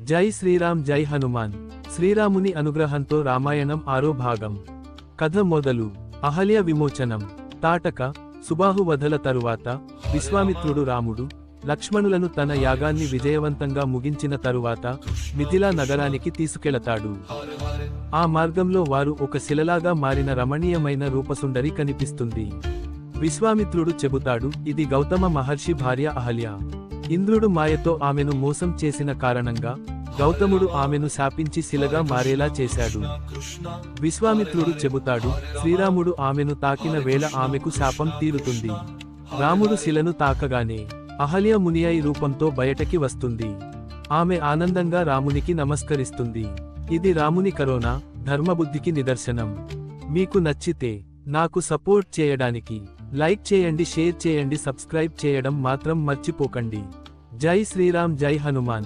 జై శ్రీరామ్ జై హనుమాన్. శ్రీరాముని అనుగ్రహంతో రామాయణం ఆరో భాగం. కథ మొదలు. అహల్య విమోచనం. తాటక సుబాహు వధల తరువాత విశ్వామిత్రుడు రాముడు లక్ష్మణులను తన యాగాన్ని విజయవంతంగా ముగించిన తరువాత మిథిలా నగరానికి తీసుకెళతాడు. ఆ మార్గంలో వారు ఒక శిలలాగా మారిన రమణీయమైన రూపసుండరి కనిపిస్తుంది. విశ్వామిత్రుడు చెబుతాడు ఇది గౌతమ మహర్షి భార్య అహల్య. ఇంద్రుడు మాయతో ఆమెను మోసం చేసిన కారణంగా గౌతముడు ఆమెను శాపించి శిలగా మారేలా చేశాడు. విశ్వామిత్రుడు చెబుతాడు శ్రీరాముడు ఆమెను తాకిన వేళ ఆమెకు శాపం తీరుతుంది. రాముడు శిలను తాకగానే అహల్య మునియాయి రూపంతో బయటకి వస్తుంది. ఆమె ఆనందంగా రామునికి నమస్కరిస్తుంది. ఇది రాముని కరోనా ధర్మబుద్ధికి నిదర్శనం. మీకు నచ్చితే నాకు సపోర్ట్ చేయడానికి లైక్ చేయండి షేర్ చేయండి సబ్స్క్రైబ్ చేయడం మాత్రం మర్చిపోకండి. జై శ్రీరామ్ జై హనుమాన్.